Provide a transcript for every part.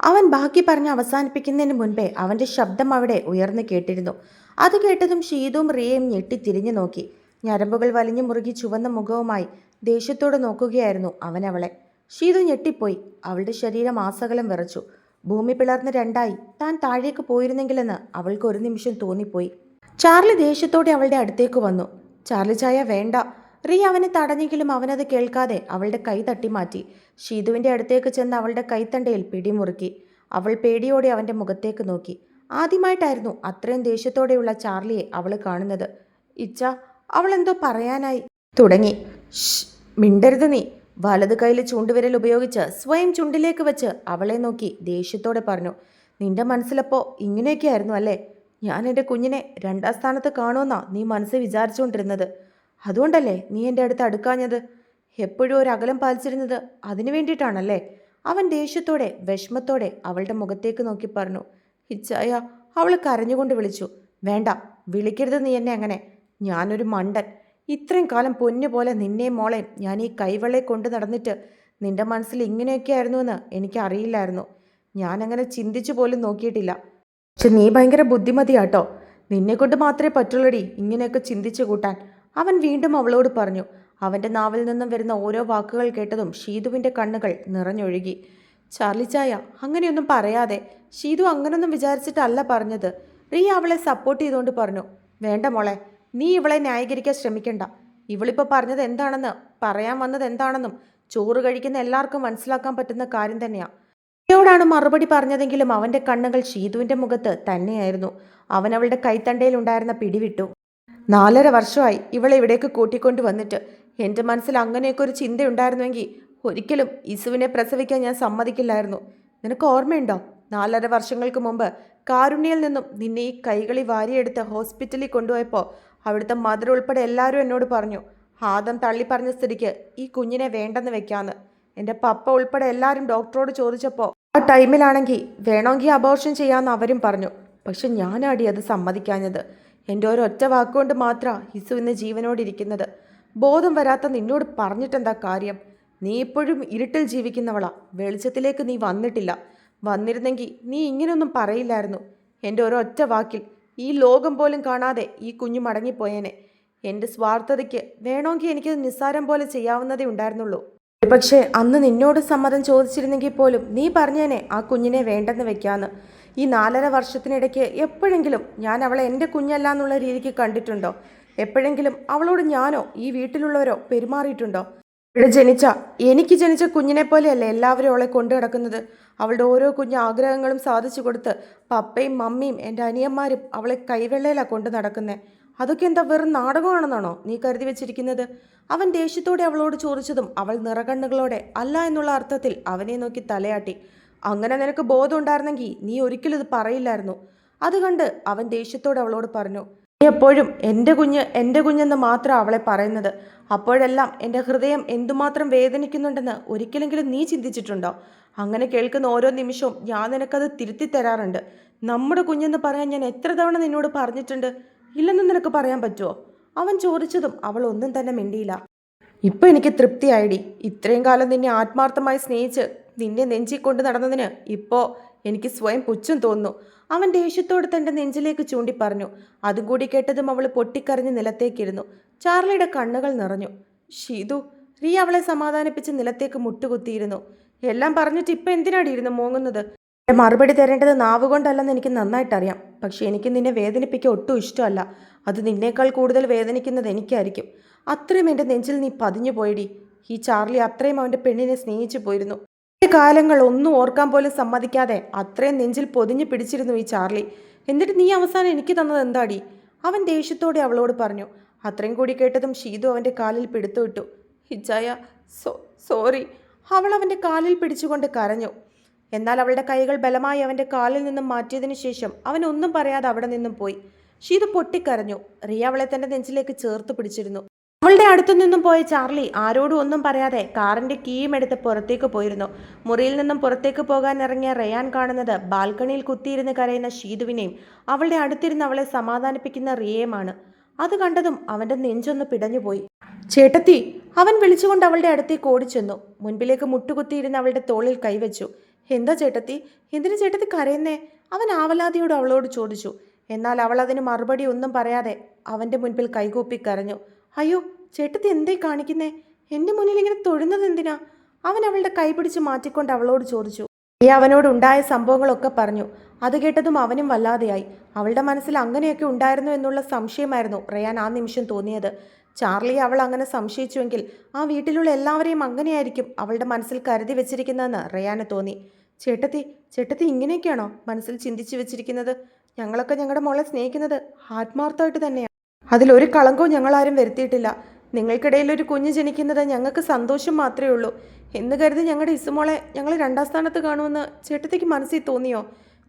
അവൻ ബാക്കി പറഞ്ഞ് അവസാനിപ്പിക്കുന്നതിന് മുൻപേ അവന്റെ ശബ്ദം അവിടെ ഉയർന്നു കേട്ടിരുന്നു. അത് കേട്ടതും ഷീതും റിയയും ഞെട്ടി തിരിഞ്ഞു നോക്കി. ഞരമ്പുകൾ വലിഞ്ഞു മുറുകി ചുവന്ന മുഖവുമായി ദേഷ്യത്തോടെ നോക്കുകയായിരുന്നു അവൻ അവളെ. ഷീതു ഞെട്ടിപ്പോയി. അവളുടെ ശരീരം ആസകലം വിറച്ചു. ഭൂമി പിളർന്ന് രണ്ടായി. താൻ താഴേക്ക് പോയിരുന്നെങ്കിലെന്ന് അവൾക്ക് ഒരു നിമിഷം തോന്നിപ്പോയി. ചാർലി ദേഷ്യത്തോടെ അവളുടെ അടുത്തേക്ക് വന്നു. ചാർലി ചായ വേണ്ട. റിയ അവനെ തടഞ്ഞെങ്കിലും അവനത് കേൾക്കാതെ അവളുടെ കൈ തട്ടി മാറ്റി. ഷീതുവിന്റെ അടുത്തേക്ക് ചെന്ന് അവളുടെ കൈത്തണ്ടയിൽ പിടിമുറുക്കി. അവൾ പേടിയോടെ അവന്റെ മുഖത്തേക്ക് നോക്കി. ആദ്യമായിട്ടായിരുന്നു അത്രയും ദേഷ്യത്തോടെയുള്ള ചാർലിയെ അവൾ കാണുന്നത്. ഇച്ച അവൾ എന്തോ പറയാനായി. തുടങ്ങി. മിണ്ടരുത് നീ. വലത് കൈയിൽ ചൂണ്ടുവിരൽ ഉപയോഗിച്ച് സ്വയം ചുണ്ടിലേക്ക് വെച്ച് അവളെ നോക്കി ദേഷ്യത്തോടെ പറഞ്ഞു. നിന്റെ മനസ്സിലപ്പോൾ ഇങ്ങനെയൊക്കെയായിരുന്നു അല്ലേ? ഞാൻ എന്റെ കുഞ്ഞിനെ രണ്ടാം സ്ഥാനത്ത് കാണുമെന്നാ നീ മനസ്സ് വിചാരിച്ചുകൊണ്ടിരുന്നത്. അതുകൊണ്ടല്ലേ നീ എന്റെ അടുത്ത് അടുക്കാഞ്ഞത്? എപ്പോഴും ഒരു അകലം പാലിച്ചിരുന്നത് അതിനു വേണ്ടിയിട്ടാണല്ലേ? അവൻ ദേഷ്യത്തോടെ വിഷമത്തോടെ അവളുടെ മുഖത്തേക്ക് നോക്കി പറഞ്ഞു. ഇച്ചായ അവൾ കരഞ്ഞുകൊണ്ട് വിളിച്ചു. വേണ്ട വിളിക്കരുത് നീ എന്നെ അങ്ങനെ. ഞാനൊരു മണ്ടൻ. ഇത്രയും കാലം പൊന്നു പോലെ നിന്നെയും മോളെയും ഞാൻ ഈ കൈവെള്ളയെ കൊണ്ട് നടന്നിട്ട് നിന്റെ മനസ്സിൽ ഇങ്ങനെയൊക്കെ ആയിരുന്നു എന്ന് എനിക്ക് അറിയില്ലായിരുന്നു ഞാനങ്ങനെ ചിന്തിച്ചു പോലും നോക്കിയിട്ടില്ല. പക്ഷെ നീ ഭയങ്കര ബുദ്ധിമതിയാട്ടോ. നിന്നെക്കൊണ്ട് മാത്രമേ പറ്റുള്ളടി ഇങ്ങനെയൊക്കെ ചിന്തിച്ചു കൂട്ടാൻ. അവൻ വീണ്ടും അവളോട് പറഞ്ഞു അവന്റെ നാവിൽ നിന്നും വരുന്ന ഓരോ വാക്കുകൾ കേട്ടതും ഷീതുവിന്റെ കണ്ണുകൾ നിറഞ്ഞൊഴുകി. ചാർലി ചായ അങ്ങനെയൊന്നും പറയാതെ ഷീതു അങ്ങനൊന്നും വിചാരിച്ചിട്ടല്ല പറഞ്ഞത്. റിയ അവളെ സപ്പോർട്ട് ചെയ്തുകൊണ്ട് പറഞ്ഞു വേണ്ട മോളെ നീ ഇവളെ ന്യായീകരിക്കാൻ ശ്രമിക്കണ്ട. ഇവളിപ്പോൾ പറഞ്ഞത് എന്താണെന്ന് പറയാൻ വന്നത് എന്താണെന്നും ചോറ് കഴിക്കുന്ന എല്ലാവർക്കും മനസ്സിലാക്കാൻ പറ്റുന്ന കാര്യം തന്നെയാണ് റിയോടാണ് മറുപടി പറഞ്ഞതെങ്കിലും അവന്റെ കണ്ണുകൾ ഷീതുവിന്റെ മുഖത്ത് തന്നെയായിരുന്നു. അവൻ അവളുടെ കൈത്തണ്ടയിൽ ഉണ്ടായിരുന്ന പിടിവിട്ടു. നാലര വർഷമായി ഇവളെ ഇവിടേക്ക് കൂട്ടിക്കൊണ്ടു വന്നിട്ട്. എന്റെ മനസ്സിൽ അങ്ങനെയൊക്കെ ഒരു ചിന്തയുണ്ടായിരുന്നുവെങ്കിൽ ഒരിക്കലും ഇസുവിനെ പ്രസവിക്കാൻ ഞാൻ സമ്മതിക്കില്ലായിരുന്നു. നിനക്ക് ഓർമ്മയുണ്ടോ? നാലര വർഷങ്ങൾക്ക് മുമ്പ് കാരുണ്യയിൽ നിന്നും നിന്നെ ഈ കൈകളി വാരിയെടുത്ത് ഹോസ്പിറ്റലിൽ കൊണ്ടുപോയപ്പോൾ അവിടുത്തെ മദർ ഉൾപ്പെടെ എല്ലാവരും എന്നോട് പറഞ്ഞു ആദം തള്ളി പറഞ്ഞ സ്ഥിതിക്ക് ഈ കുഞ്ഞിനെ വേണ്ടെന്ന് വെക്കാന്ന്. എന്റെ പപ്പ ഉൾപ്പെടെ എല്ലാവരും ഡോക്ടറോട് ചോദിച്ചപ്പോൾ ആ ടൈമിലാണെങ്കിൽ വേണമെങ്കിൽ അബോർഷൻ ചെയ്യാമെന്ന് അവരും പറഞ്ഞു. പക്ഷെ ഞാനാടി അത് സമ്മതിക്കാഞ്ഞത്. എന്റെ ഒരൊറ്റ വാക്കുകൊണ്ട് മാത്രമാണ് ഹിസു ഇന്ന് ജീവനോടിരിക്കുന്നത്. ബോധം വരാത്ത നിന്നോട് പറഞ്ഞിട്ടെന്താ കാര്യം? നീ ഇപ്പോഴും ഇരുട്ടിൽ ജീവിക്കുന്നവളാ. വെളിച്ചത്തിലേക്ക് നീ വന്നിട്ടില്ല. വന്നിരുന്നെങ്കിൽ നീ ഇങ്ങനെയൊന്നും പറയില്ലായിരുന്നു. എന്റെ ഒരൊറ്റ വാക്കിൽ ഈ ലോകം പോലും കാണാതെ ഈ കുഞ്ഞു മടങ്ങിപ്പോയേനെ. എന്റെ സ്വാർത്ഥതയ്ക്ക് വേണമെങ്കിൽ എനിക്ക് നിസ്സാരം പോലെ ചെയ്യാവുന്നതേ ഉണ്ടായിരുന്നുള്ളൂ. പക്ഷേ അന്ന് നിന്നോട് സമ്മതം ചോദിച്ചിരുന്നെങ്കിൽ പോലും നീ പറഞ്ഞേനെ ആ കുഞ്ഞിനെ വേണ്ടെന്ന് വെക്കാന്ന്. ഈ നാലര വർഷത്തിനിടയ്ക്ക് എപ്പോഴെങ്കിലും ഞാൻ അവളെ എന്റെ കുഞ്ഞല്ല എന്നുള്ള രീതിക്ക് കണ്ടിട്ടുണ്ടോ? എപ്പോഴെങ്കിലും അവളോട് ഞാനോ ഈ വീട്ടിലുള്ളവരോ പെരുമാറിയിട്ടുണ്ടോ? ഇവിടെ ജനിച്ച എനിക്ക് ജനിച്ച കുഞ്ഞിനെ പോലെയല്ല എല്ലാവരും അവളെ കൊണ്ടു കിടക്കുന്നത് അവളുടെ ഓരോ കുഞ്ഞു ആഗ്രഹങ്ങളും സാധിച്ചു കൊടുത്ത് പപ്പയും മമ്മിയും എന്റെ അനിയന്മാരും അവളെ കൈവെള്ളയിലാണ് കൊണ്ടു നടക്കുന്നത് അതൊക്കെ എന്താ വെറും നാടകമാണെന്നാണോ നീ കരുതി വെച്ചിരിക്കുന്നത്? അവൻ ദേഷ്യത്തോടെ അവളോട് ചോദിച്ചതും അവൾ നിറകണ്ണുകളോടെ അല്ല എന്നുള്ള അർത്ഥത്തിൽ അവനെ നോക്കി തലയാട്ടി. അങ്ങനെ നിനക്ക് ബോധം ഉണ്ടായിരുന്നെങ്കിൽ നീ ഒരിക്കലും ഇത് പറയില്ലായിരുന്നു. അത് കണ്ട് അവൻ ദേഷ്യത്തോടെ അവളോട് പറഞ്ഞു നീ എപ്പോഴും എന്റെ കുഞ്ഞ് എന്റെ കുഞ്ഞെന്ന് മാത്രം അവളെ പറയുന്നത്. അപ്പോഴെല്ലാം എന്റെ ഹൃദയം എന്തുമാത്രം വേദനിക്കുന്നുണ്ടെന്ന് ഒരിക്കലെങ്കിലും നീ ചിന്തിച്ചിട്ടുണ്ടോ? അങ്ങനെ കേൾക്കുന്ന ഓരോ നിമിഷവും ഞാൻ നിനക്കത് തിരുത്തി തരാറുണ്ട്. നമ്മുടെ കുഞ്ഞെന്ന് പറയാൻ ഞാൻ എത്ര തവണ നിന്നോട് പറഞ്ഞിട്ടുണ്ട്? ഇല്ലെന്ന് നിനക്ക് പറയാൻ പറ്റുമോ അവൻ ചോദിച്ചതും അവൾ ഒന്നും തന്നെ മിണ്ടിയില്ല. ഇപ്പം എനിക്ക് തൃപ്തിയായിടി. ഇത്രയും കാലം നിന്നെ ആത്മാർത്ഥമായി സ്നേഹിച്ച് നിന്നെ നെഞ്ചി കൊണ്ട് നടന്നതിന് ഇപ്പോ എനിക്ക് സ്വയം പുച്ഛം തോന്നുന്നു. അവൻ ദേഷ്യത്തോട് തന്റെ നെഞ്ചിലേക്ക് ചൂണ്ടി പറഞ്ഞു. അതും കൂടി കേട്ടതും അവൾ പൊട്ടിക്കറിഞ്ഞ് നിലത്തേക്കിരുന്നു. ചാർലിയുടെ കണ്ണുകൾ നിറഞ്ഞു. ഷീതു റീ അവളെ സമാധാനിപ്പിച്ച് നിലത്തേക്ക് മുട്ടുകുത്തിയിരുന്നു. എല്ലാം പറഞ്ഞിട്ട് ഇപ്പൊ എന്തിനാടി ഇരുന്ന് മോങ്ങുന്നത്? മറുപടി തരേണ്ടത് നാവ് കൊണ്ടല്ലെന്ന് എനിക്ക് നന്നായിട്ടറിയാം. പക്ഷേ എനിക്ക് നിന്നെ വേദനിപ്പിക്കാൻ ഒട്ടും ഇഷ്ടമല്ല. അത് നിന്നേക്കാൾ കൂടുതൽ വേദനിക്കുന്നത് എനിക്കായിരിക്കും. അത്രയും എന്റെ നെഞ്ചിൽ നീ പതിഞ്ഞു പോയിടി ഈ ചാർലി അത്രയും അവന്റെ പെണ്ണിനെ സ്നേഹിച്ചു പോയിരുന്നു. കാലങ്ങൾ ഒന്നും ഓർക്കാൻ പോലും സമ്മതിക്കാതെ അത്രയും നെഞ്ചിൽ പൊതിഞ്ഞു പിടിച്ചിരുന്നു ഈ ചാർലി. എന്നിട്ട് നീ അവസാനം എനിക്ക് തന്നത് എന്താടി? അവൻ ദേഷ്യത്തോടെ അവളോട് പറഞ്ഞു. അത്രയും കൂടി കേട്ടതും ഷീതു അവന്റെ കാലിൽ പിടുത്തുവിട്ടു ഹിജായ സോ സോറി. അവൾ അവന്റെ കാലിൽ പിടിച്ചുകൊണ്ട് കരഞ്ഞു. എന്നാൽ അവളുടെ കൈകൾ ബലമായി അവന്റെ കാലിൽ നിന്നും മാറ്റിയതിനു ശേഷം അവൻ ഒന്നും പറയാതെ അവിടെ നിന്നും പോയി. ഷീതു പൊട്ടിക്കരഞ്ഞു. റിയ അവളെ തന്റെ നെഞ്ചിലേക്ക് ചേർത്ത് പിടിച്ചിരുന്നു. അവളുടെ അടുത്തു നിന്നും പോയ ചാർലി ആരോടും ഒന്നും പറയാതെ കാറിന്റെ കീയും എടുത്ത് പുറത്തേക്ക് പോയിരുന്നു. മുറിയിൽ നിന്നും പുറത്തേക്ക് പോകാൻ ഇറങ്ങിയ റയാൻ കാണുന്നത് ബാൽക്കണിയിൽ കുത്തിയിരുന്ന് കരയുന്ന ഷീതുവിനെയും അവളുടെ അടുത്തിരുന്ന് അവളെ സമാധാനിപ്പിക്കുന്ന റിയയുമാണ്. അത് കണ്ടതും അവന്റെ നെഞ്ചൊന്ന് പിടഞ്ഞുപോയി. ചേട്ടത്തി അവൻ വിളിച്ചുകൊണ്ട് അവളുടെ അടുത്തേക്ക് ഓടിച്ചെന്നു. മുൻപിലേക്ക് മുട്ടുകുത്തിയിരുന്ന അവളുടെ തോളിൽ കൈവച്ചു. എന്താ ചേട്ടത്തി? എന്തിനു ചേട്ടത്തി കരയുന്നേ? അവൻ ആവലാതിയോട് അവളോട് ചോദിച്ചു. എന്നാൽ അവൾ അതിന് മറുപടി ഒന്നും പറയാതെ അവന്റെ മുൻപിൽ കൈകൂപ്പി കരഞ്ഞു. അയ്യോ ചേട്ടത്തി എന്തേ കാണിക്കുന്നേ? എന്റെ മുന്നിൽ ഇങ്ങനെ തൊഴുന്നത് എന്തിനാ? അവൻ അവളുടെ കൈ പിടിച്ച് മാറ്റിക്കൊണ്ട് അവളോട് ചോദിച്ചു. ഈ അവനോട് ഉണ്ടായ സംഭവങ്ങളൊക്കെ പറഞ്ഞു. അത് കേട്ടതും അവനും വല്ലാതെയായി. അവളുടെ മനസ്സിൽ അങ്ങനെയൊക്കെ ഉണ്ടായിരുന്നു എന്നുള്ള സംശയമായിരുന്നു റയാൻ ആ നിമിഷം തോന്നിയത്. ചാർലി അവൾ അങ്ങനെ സംശയിച്ചുവെങ്കിൽ ആ വീട്ടിലുള്ള എല്ലാവരെയും അങ്ങനെയായിരിക്കും അവളുടെ മനസ്സിൽ കരുതി വെച്ചിരിക്കുന്നതെന്ന് റയാന് തോന്നി. ചേട്ടത്തി ചേട്ടത്തി ഇങ്ങനെയൊക്കെയാണോ മനസ്സിൽ ചിന്തിച്ചു വെച്ചിരിക്കുന്നത്? ഞങ്ങളൊക്കെ ഞങ്ങളുടെ മോളെ സ്നേഹിക്കുന്നത് ആത്മാർത്ഥമായിട്ട് തന്നെയാണ് അതിലൊരു കളങ്കവും ഞങ്ങളാരും വരുത്തിയിട്ടില്ല. നിങ്ങൾക്കിടയിൽ ഒരു കുഞ്ഞ് ജനിക്കുന്നത് ഞങ്ങൾക്ക് സന്തോഷം മാത്രമേ ഉള്ളൂ. എന്ന് കരുതി ഞങ്ങളുടെ ഇസുമോളെ ഞങ്ങൾ രണ്ടാം സ്ഥാനത്ത് കാണുമെന്ന് ചേട്ടത്തേക്ക് മനസ്സിൽ തോന്നിയോ?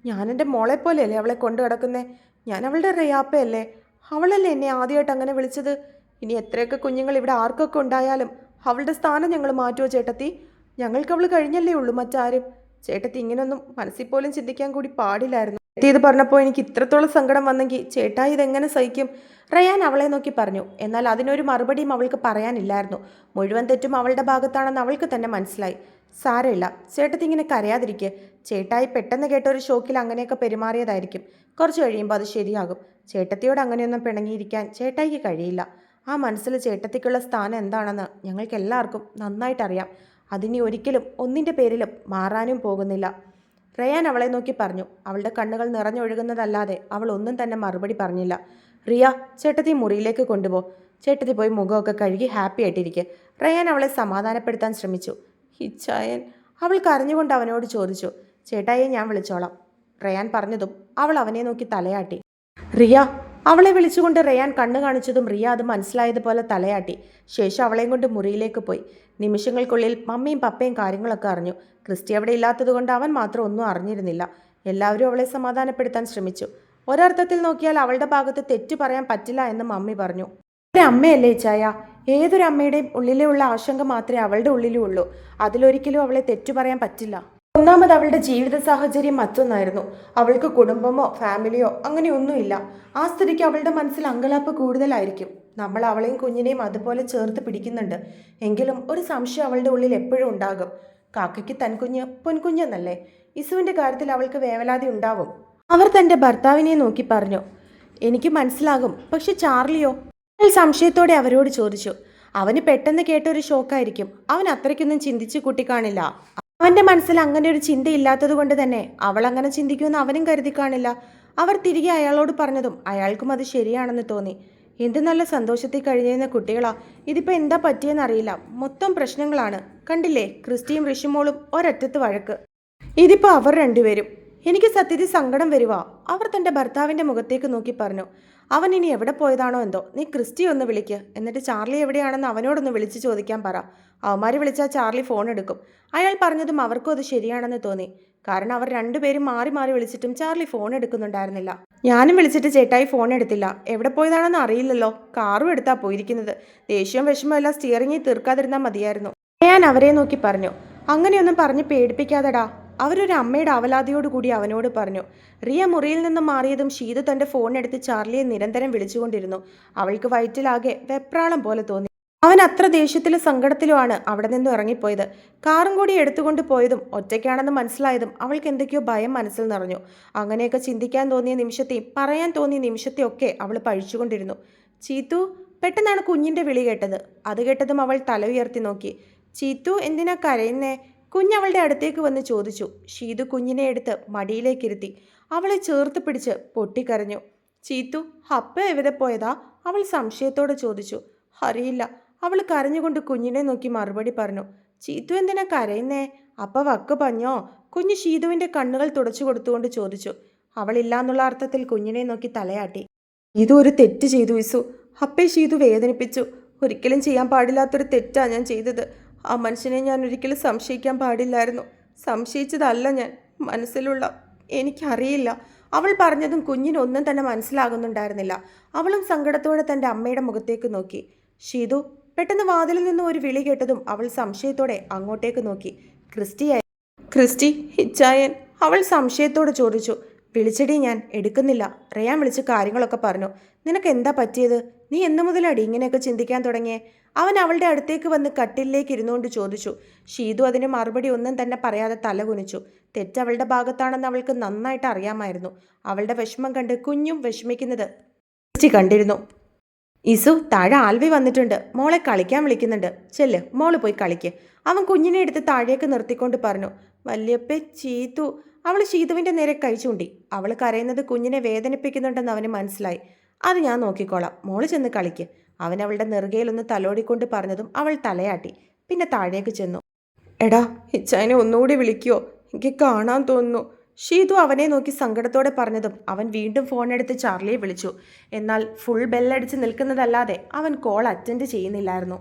ഞാൻ എന്റെ മോളെ പോലെയല്ലേ അവളെ കൊണ്ടു കിടക്കുന്നേ ഞാൻ അവളുടെ റയാപ്പയല്ലേ? അവളല്ലേ എന്നെ ആദ്യമായിട്ട് അങ്ങനെ വിളിച്ചത്? ഇനി എത്രയൊക്കെ കുഞ്ഞുങ്ങൾ ഇവിടെ ആർക്കൊക്കെ ഉണ്ടായാലും അവളുടെ സ്ഥാനം ഞങ്ങൾ മാറ്റുമോ ചേട്ടത്തി? ഞങ്ങൾക്ക് അവൾ കഴിഞ്ഞല്ലേ ഉള്ളൂ മറ്റാരും. ചേട്ടത്തി ഇങ്ങനെയൊന്നും മനസ്സിൽ പോലും ചിന്തിക്കാൻ കൂടി പാടില്ലായിരുന്നു. ഇത് പറഞ്ഞപ്പോൾ എനിക്ക് ഇത്രത്തോളം സങ്കടം വന്നെങ്കിൽ ചേട്ടാ ഇതെങ്ങനെ സഹിക്കും? റയാൻ അവളെ നോക്കി പറഞ്ഞു. എന്നാൽ അതിനൊരു മറുപടിയും അവൾക്ക് പറയാനില്ലായിരുന്നു. മുഴുവൻ തെറ്റും അവളുടെ ഭാഗത്താണെന്ന് അവൾക്ക് തന്നെ മനസ്സിലായി. സാരമില്ല. ചേട്ടത്തി ഇങ്ങനെ കരയാതിരിക്കുക ചേട്ടായി പെട്ടെന്ന് കേട്ട ഒരു ഷോക്കിൽ അങ്ങനെയൊക്കെ പെരുമാറിയതായിരിക്കും. കുറച്ച് കഴിയുമ്പോൾ അത് ശരിയാകും. ചേട്ടത്തിയോട് അങ്ങനെയൊന്നും പിണങ്ങിയിരിക്കാൻ ചേട്ടായിക്ക് കഴിയില്ല. ആ മനസ്സിൽ ചേട്ടത്തിക്കുള്ള സ്ഥാനം എന്താണെന്ന് ഞങ്ങൾക്ക് എല്ലാവർക്കും നന്നായിട്ടറിയാം. അതിനി ഒരിക്കലും ഒന്നിന്റെ പേരിലും മാറാനും പോകുന്നില്ല. റയാൻ അവളെ നോക്കി പറഞ്ഞു. അവളുടെ കണ്ണുകൾ നിറഞ്ഞൊഴുകുന്നതല്ലാതെ അവൾ ഒന്നും തന്നെ മറുപടി പറഞ്ഞില്ല. റിയ ചേട്ടത്തി മുറിയിലേക്ക് കൊണ്ടുപോ. ചേട്ടത്തി പോയി മുഖമൊക്കെ കഴുകി ഹാപ്പി ആയിട്ടിരിക്കെ. റയാൻ അവളെ സമാധാനപ്പെടുത്താൻ ശ്രമിച്ചു. ഹിച്ചായൻ അവൾ കരഞ്ഞുകൊണ്ട് അവനോട് ചോദിച്ചു. ചേട്ടായെ ഞാൻ വിളിച്ചോളാം. റയാൻ പറഞ്ഞതും അവൾ അവനെ നോക്കി തലയാട്ടി. റിയ അവളെ വിളിച്ചുകൊണ്ട് റയാൻ കണ്ണു കാണിച്ചതും റിയ അത് മനസ്സിലായതുപോലെ തലയാട്ടി. ശേഷം അവളെയും കൊണ്ട് മുറിയിലേക്ക് പോയി. നിമിഷങ്ങൾക്കുള്ളിൽ മമ്മിയും പപ്പയും കാര്യങ്ങളൊക്കെ അറിഞ്ഞു. ക്രിസ്റ്റി അവിടെ ഇല്ലാത്തതുകൊണ്ട് അവൻ മാത്രം ഒന്നും അറിഞ്ഞിരുന്നില്ല. എല്ലാവരും അവളെ സമാധാനപ്പെടുത്താൻ ശ്രമിച്ചു. ഒരർത്ഥത്തിൽ നോക്കിയാൽ അവളുടെ ഭാഗത്ത് തെറ്റു പറയാൻ പറ്റില്ല എന്ന് മമ്മി പറഞ്ഞു. ഒരു അമ്മയല്ലേ ചായ ഏതൊരു അമ്മയുടെയും ഉള്ളിലുള്ള ആശങ്ക മാത്രമേ അവളുടെ ഉള്ളിലും ഉള്ളൂ. അതിലൊരിക്കലും അവളെ തെറ്റു പറയാൻ പറ്റില്ല. ഒന്നാമത് അവളുടെ ജീവിത സാഹചര്യം മറ്റൊന്നായിരുന്നു. അവൾക്ക് കുടുംബമോ ഫാമിലിയോ അങ്ങനെയൊന്നുമില്ല ആ സ്ഥിതിക്ക് അവളുടെ മനസ്സിൽ അങ്കലാപ്പ് കൂടുതലായിരിക്കും. നമ്മൾ അവളെയും കുഞ്ഞിനെയും അതുപോലെ ചേർത്ത് പിടിക്കുന്നുണ്ട്. എങ്കിലും ഒരു സംശയം അവളുടെ ഉള്ളിൽ എപ്പോഴും ഉണ്ടാകും. കാക്കയ്ക്ക് തൻകുഞ്ഞ് പൊൻകുഞ്ഞെന്നല്ലേ? ഇസുവിന്റെ കാര്യത്തിൽ അവൾക്ക് വേവലാതി ഉണ്ടാവും. അവർ തന്റെ ഭർത്താവിനെ നോക്കി പറഞ്ഞു. എനിക്ക് മനസ്സിലാകും. പക്ഷെ ചാർലിയോ? സംശയത്തോടെ അവരോട് ചോദിച്ചു. അവന് പെട്ടെന്ന് കേട്ടൊരു ഷോക്കായിരിക്കും. അവൻ അത്രയ്ക്കൊന്നും ചിന്തിച്ചു കൂട്ടിക്കാണില്ല. അവന്റെ മനസ്സിൽ അങ്ങനെ ഒരു ചിന്തയില്ലാത്തത് കൊണ്ട് തന്നെ അവൾ അങ്ങനെ ചിന്തിക്കുമെന്ന് അവനും കരുതി കാണില്ല അവർ തിരികെ അയാളോട് പറഞ്ഞതും അയാൾക്കും അത് ശരിയാണെന്ന് തോന്നി. എന്ത് നല്ല സന്തോഷത്തിൽ കഴിഞ്ഞിരുന്ന കുട്ടികളാ. ഇതിപ്പോ എന്താ പറ്റിയെന്നറിയില്ല മൊത്തം പ്രശ്നങ്ങളാണ്. കണ്ടില്ലേ? ക്രിസ്റ്റിയും ഋഷിമോളും ഒരറ്റത്ത് വഴക്ക്. ഇതിപ്പോ അവർ രണ്ടുപേരും. എനിക്ക് സത്യത്തിൽ സങ്കടം വരുവാ. അവർ തന്റെ ഭർത്താവിന്റെ മുഖത്തേക്ക് നോക്കി പറഞ്ഞു അവൻ ഇനി എവിടെ പോയതാണോ എന്തോ? നീ ക്രിസ്റ്റി ഒന്ന് വിളിക്ക്. എന്നിട്ട് ചാർലി എവിടെയാണെന്ന് അവനോടൊന്ന് വിളിച്ച് ചോദിക്കാൻ പറ. അവന്മാർ വിളിച്ചാൽ ചാർലി ഫോൺ എടുക്കും. അയാൾ പറഞ്ഞതും അവർക്കും അത് ശരിയാണെന്ന് തോന്നി. കാരണം അവർ രണ്ടുപേരും മാറി മാറി വിളിച്ചിട്ടും ചാർലി ഫോൺ എടുക്കുന്നുണ്ടായിരുന്നില്ല. ഞാനും വിളിച്ചിട്ട് ചേട്ടായി ഫോൺ എടുത്തില്ല. എവിടെ പോയതാണെന്ന് അറിയില്ലല്ലോ. കാറും എടുത്താ പോയിരിക്കുന്നത്. ദേഷ്യവും വിഷമമെല്ലാം സ്റ്റിയറിങ്ങിൽ തീർക്കാതിരുന്നാൽ മതിയായിരുന്നു. ഞാൻ അവരെ നോക്കി പറഞ്ഞു. അങ്ങനെയൊന്നും പറഞ്ഞ് പേടിപ്പിക്കാതെടാ. അവരൊരു അമ്മയുടെ അവലാതിയോടുകൂടി അവനോട് പറഞ്ഞു. റിയ മുറിയിൽ നിന്നും മാറിയതും ഷീത തന്റെ ഫോൺ എടുത്ത് ചാർലിയെ നിരന്തരം വിളിച്ചുകൊണ്ടിരുന്നു. അവൾക്ക് വയറ്റിലാകെ വെപ്രാളം പോലെ തോന്നി. അവൻ അത്ര ദേഷ്യത്തിലും സങ്കടത്തിലുമാണ് അവിടെ നിന്നും ഇറങ്ങിപ്പോയത്. കാറും കൂടി എടുത്തുകൊണ്ട് പോയതും ഒറ്റയ്ക്കാണെന്ന് മനസ്സിലായതും അവൾക്ക് എന്തൊക്കെയോ ഭയം മനസ്സിൽ നിറഞ്ഞു. അങ്ങനെയൊക്കെ ചിന്തിക്കാൻ തോന്നിയ നിമിഷത്തെയും പറയാൻ തോന്നിയ നിമിഷത്തെയൊക്കെ അവൾ പഴിച്ചുകൊണ്ടിരുന്നു. ചീത്തു പെട്ടെന്നാണ് കുഞ്ഞിന്റെ വിളി കേട്ടത്. അത് കേട്ടതും അവൾ തല ഉയർത്തി നോക്കി. ചീത്തു എന്തിനാ കരയുന്നേ? കുഞ്ഞ് കുഞ്ഞവളുടെ അടുത്തേക്ക് വന്ന് ചോദിച്ചു. ഷീതു കുഞ്ഞിനെ എടുത്ത് മടിയിലേക്കിരുത്തി. അവളെ ചേർത്ത് പിടിച്ച് പൊട്ടിക്കരഞ്ഞു. ചീത്തു ഹപ്പ എവിടെ പോയതാ? അവൾ സംശയത്തോടെ ചോദിച്ചു. അറിയില്ല. അവൾ കരഞ്ഞുകൊണ്ട് കുഞ്ഞിനെ നോക്കി മറുപടി പറഞ്ഞു ചീത്തു എന്തിനാ കരയുന്നേ? അപ്പ വക്ക് പഞ്ഞോ? കുഞ്ഞ് ഷീതുവിന്റെ കണ്ണുകൾ തുടച്ചു കൊടുത്തുകൊണ്ട് ചോദിച്ചു. അവളില്ലാന്നുള്ള അർത്ഥത്തിൽ കുഞ്ഞിനെ നോക്കി തലയാട്ടി. ഇതൊരു ഒരു തെറ്റ് ചെയ്തു ഇസു അപ്പേ ഷീതു വേദനിപ്പിച്ചു. ഒരിക്കലും ചെയ്യാൻ പാടില്ലാത്തൊരു തെറ്റാ ഞാൻ ചെയ്തത്. ആ മനുഷ്യനെ ഞാൻ ഒരിക്കലും സംശയിക്കാൻ പാടില്ലായിരുന്നു. സംശയിച്ചതല്ല ഞാൻ. മനസ്സിലുള്ള എനിക്കറിയില്ല. അവൾ പറഞ്ഞതും കുഞ്ഞിനൊന്നും തന്നെ മനസ്സിലാകുന്നുണ്ടായിരുന്നില്ല. അവളും സങ്കടത്തോടെ തന്റെ അമ്മയുടെ മുഖത്തേക്ക് നോക്കി. ഷീതു പെട്ടെന്ന് വാതിലിൽ നിന്ന് ഒരു വിളി കേട്ടതും അവൾ സംശയത്തോടെ അങ്ങോട്ടേക്ക് നോക്കി. ക്രിസ്റ്റിയായി ക്രിസ്റ്റി ഹിച്ചായൻ അവൾ സംശയത്തോടെ ചോദിച്ചു. വിളിച്ചടി ഞാൻ എടുക്കുന്നില്ല. റയാൻ വിളിച്ച് കാര്യങ്ങളൊക്കെ പറഞ്ഞു. നിനക്ക് എന്താ പറ്റിയത്? നീ എന്നു മുതലടി ഇങ്ങനെയൊക്കെ ചിന്തിക്കാൻ തുടങ്ങിയേ? അവൻ അവളുടെ അടുത്തേക്ക് വന്ന് കട്ടിലേക്ക് ഇരുന്നുകൊണ്ട് ചോദിച്ചു. ഷീതു അതിന് മറുപടി ഒന്നും തന്നെ പറയാതെ തല കുനിച്ചു തെറ്റവളുടെ ഭാഗത്താണെന്ന് അവൾക്ക് നന്നായിട്ട് അറിയാമായിരുന്നു. അവളുടെ വിഷമം കണ്ട് കുഞ്ഞും വിഷമിക്കുന്നത് ക്രിസ്റ്റി കണ്ടിരുന്നു. ഇസു താഴെ ആൽവി വന്നിട്ടുണ്ട്. മോളെ കളിക്കാൻ വിളിക്കുന്നുണ്ട്. ചെല്ല് മോൾ പോയി കളിക്ക്. അവൻ കുഞ്ഞിനെ എടുത്ത് താഴേക്ക് നിർത്തിക്കൊണ്ട് പറഞ്ഞു വല്യപ്പെ ചീതു അവൾ ശീതുവിന്റെ നേരെ കൈ അവൾ കരയുന്നത് കുഞ്ഞിനെ വേദനിപ്പിക്കുന്നുണ്ടെന്ന് അവന് മനസ്സിലായി. അത് ഞാൻ നോക്കിക്കോളാം. മോൾ ചെന്ന് കളിക്ക്. അവൻ അവളുടെ നെറുകയിലൊന്ന് തലോടിക്കൊണ്ട് പറഞ്ഞതും അവൾ തലയാട്ടി. പിന്നെ താഴേക്ക് ചെന്നു. എടാ ഇച്ചായനെ ഒന്നുകൂടി വിളിക്കുവോ എനിക്ക് കാണാൻ തോന്നുന്നു. ഷീതു അവനെ നോക്കി സങ്കടത്തോടെ പറഞ്ഞതും അവൻ വീണ്ടും ഫോൺ എടുത്ത് ചാർലിയെ വിളിച്ചു. എന്നാൽ ഫുൾ ബെല്ലടിച്ച് നിൽക്കുന്നതല്ലാതെ അവൻ കോൾ അറ്റൻഡ് ചെയ്യുന്നില്ലായിരുന്നു.